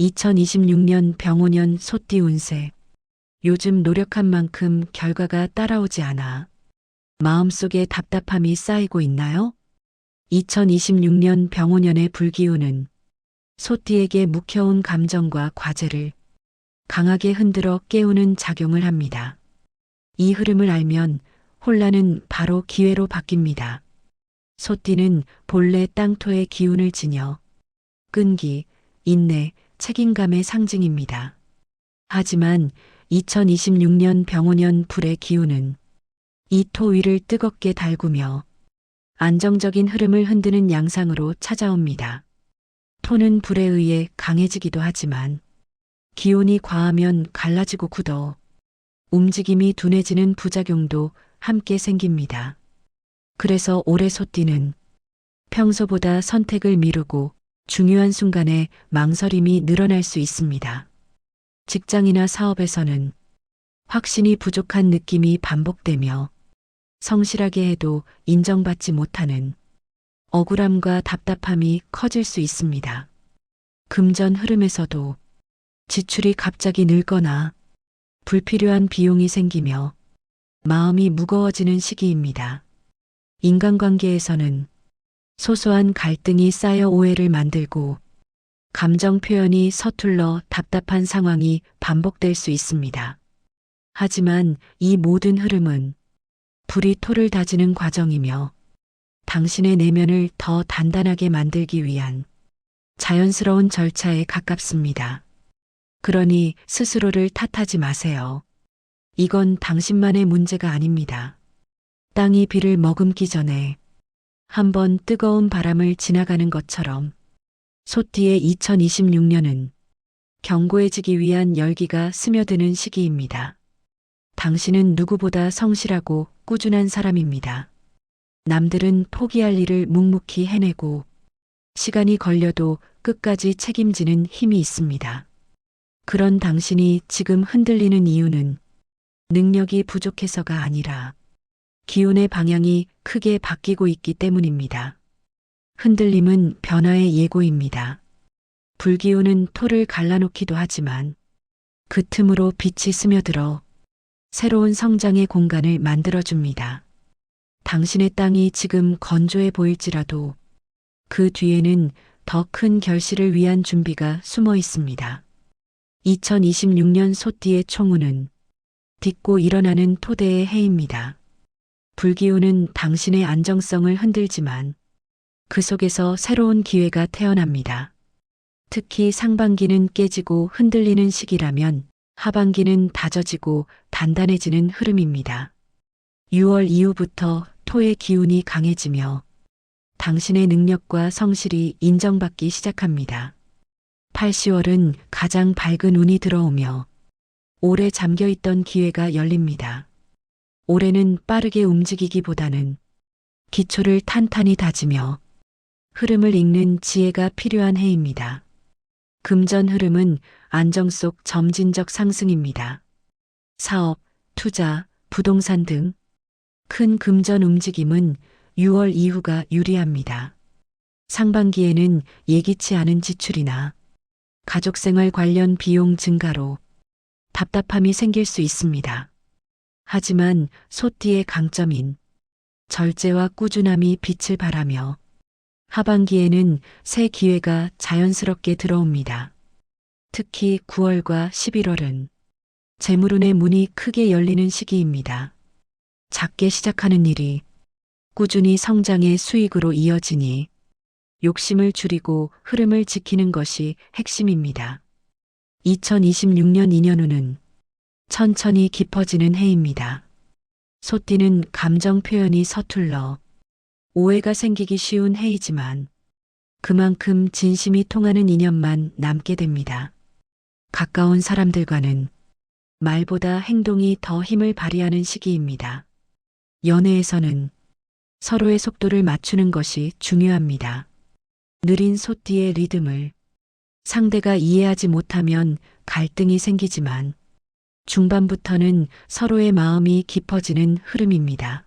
2026년 병오년 소띠 운세. 요즘 노력한 만큼 결과가 따라오지 않아. 마음속에 답답함이 쌓이고 있나요? 2026년 병오년의 불기운은 소띠에게 묵혀온 감정과 과제를 강하게 흔들어 깨우는 작용을 합니다. 이 흐름을 알면 혼란은 바로 기회로 바뀝니다. 소띠는 본래 땅토의 기운을 지녀 끈기, 인내, 책임감의 상징입니다. 하지만 2026년 병오년 불의 기운은 이 토 위를 뜨겁게 달구며 안정적인 흐름을 흔드는 양상으로 찾아옵니다. 토는 불에 의해 강해지기도 하지만 기온이 과하면 갈라지고 굳어 움직임이 둔해지는 부작용도 함께 생깁니다. 그래서 올해 소띠는 평소보다 선택을 미루고 중요한 순간에 망설임이 늘어날 수 있습니다. 직장이나 사업에서는 확신이 부족한 느낌이 반복되며 성실하게 해도 인정받지 못하는 억울함과 답답함이 커질 수 있습니다. 금전 흐름에서도 지출이 갑자기 늘거나 불필요한 비용이 생기며 마음이 무거워지는 시기입니다. 인간관계에서는 소소한 갈등이 쌓여 오해를 만들고 감정 표현이 서툴러 답답한 상황이 반복될 수 있습니다. 하지만 이 모든 흐름은 불이 토를 다지는 과정이며 당신의 내면을 더 단단하게 만들기 위한 자연스러운 절차에 가깝습니다. 그러니 스스로를 탓하지 마세요. 이건 당신만의 문제가 아닙니다. 땅이 비를 머금기 전에 한 번 뜨거운 바람을 지나가는 것처럼 소띠의 2026년은 견고해지기 위한 열기가 스며드는 시기입니다. 당신은 누구보다 성실하고 꾸준한 사람입니다. 남들은 포기할 일을 묵묵히 해내고 시간이 걸려도 끝까지 책임지는 힘이 있습니다. 그런 당신이 지금 흔들리는 이유는 능력이 부족해서가 아니라 기운의 방향이 크게 바뀌고 있기 때문입니다. 흔들림은 변화의 예고입니다. 불기운은 토를 갈라놓기도 하지만 그 틈으로 빛이 스며들어 새로운 성장의 공간을 만들어줍니다. 당신의 땅이 지금 건조해 보일지라도 그 뒤에는 더 큰 결실을 위한 준비가 숨어 있습니다. 2026년 소띠의 총우는 딛고 일어나는 토대의 해입니다. 불기운은 당신의 안정성을 흔들지만 그 속에서 새로운 기회가 태어납니다. 특히 상반기는 깨지고 흔들리는 시기라면 하반기는 다져지고 단단해지는 흐름입니다. 6월 이후부터 토의 기운이 강해지며 당신의 능력과 성실이 인정받기 시작합니다. 8, 10월은 가장 밝은 운이 들어오며 오래 잠겨있던 기회가 열립니다. 올해는 빠르게 움직이기보다는 기초를 탄탄히 다지며 흐름을 읽는 지혜가 필요한 해입니다. 금전 흐름은 안정 속 점진적 상승입니다. 사업, 투자, 부동산 등 큰 금전 움직임은 6월 이후가 유리합니다. 상반기에는 예기치 않은 지출이나 가족 생활 관련 비용 증가로 답답함이 생길 수 있습니다. 하지만 소띠의 강점인 절제와 꾸준함이 빛을 발하며 하반기에는 새 기회가 자연스럽게 들어옵니다. 특히 9월과 11월은 재물운의 문이 크게 열리는 시기입니다. 작게 시작하는 일이 꾸준히 성장의 수익으로 이어지니 욕심을 줄이고 흐름을 지키는 것이 핵심입니다. 2026년 인연운은 천천히 깊어지는 해입니다. 소띠는 감정 표현이 서툴러 오해가 생기기 쉬운 해이지만 그만큼 진심이 통하는 인연만 남게 됩니다. 가까운 사람들과는 말보다 행동이 더 힘을 발휘하는 시기입니다. 연애에서는 서로의 속도를 맞추는 것이 중요합니다. 느린 소띠의 리듬을 상대가 이해하지 못하면 갈등이 생기지만 중반부터는 서로의 마음이 깊어지는 흐름입니다.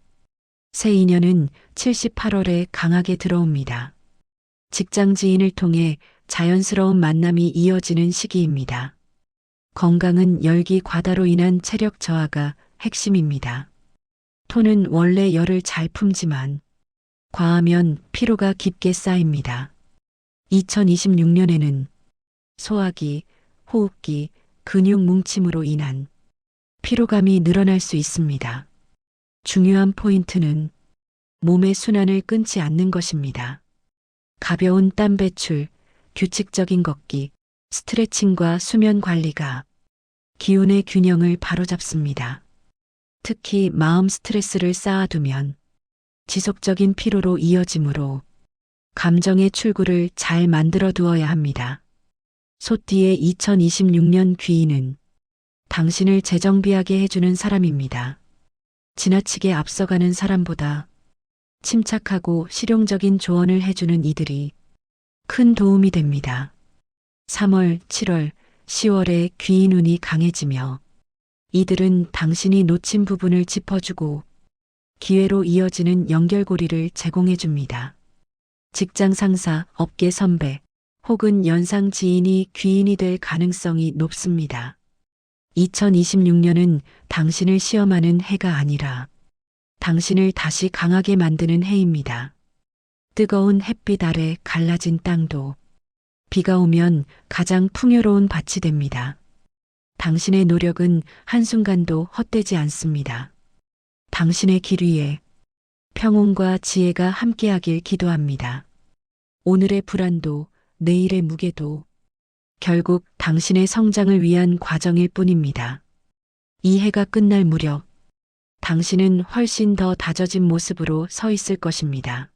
새 인연은 78월에 강하게 들어옵니다. 직장 지인을 통해 자연스러운 만남이 이어지는 시기입니다. 건강은 열기 과다로 인한 체력 저하가 핵심입니다. 토는 원래 열을 잘 품지만 과하면 피로가 깊게 쌓입니다. 2026년에는 소화기, 호흡기, 근육 뭉침으로 인한 피로감이 늘어날 수 있습니다. 중요한 포인트는 몸의 순환을 끊지 않는 것입니다. 가벼운 땀 배출, 규칙적인 걷기, 스트레칭과 수면 관리가 기운의 균형을 바로잡습니다. 특히 마음 스트레스를 쌓아두면 지속적인 피로로 이어지므로 감정의 출구를 잘 만들어 두어야 합니다. 소띠의 2026년 귀인은 당신을 재정비하게 해주는 사람입니다. 지나치게 앞서가는 사람보다 침착하고 실용적인 조언을 해주는 이들이 큰 도움이 됩니다. 3월, 7월, 10월에 귀인 운이 강해지며 이들은 당신이 놓친 부분을 짚어주고 기회로 이어지는 연결고리를 제공해 줍니다. 직장 상사, 업계 선배, 혹은 연상 지인이 귀인이 될 가능성이 높습니다. 2026년은 당신을 시험하는 해가 아니라 당신을 다시 강하게 만드는 해입니다. 뜨거운 햇빛 아래 갈라진 땅도 비가 오면 가장 풍요로운 밭이 됩니다. 당신의 노력은 한순간도 헛되지 않습니다. 당신의 길 위에 평온과 지혜가 함께하길 기도합니다. 오늘의 불안도 내일의 무게도 결국 당신의 성장을 위한 과정일 뿐입니다. 이 해가 끝날 무렵 당신은 훨씬 더 다져진 모습으로 서 있을 것입니다.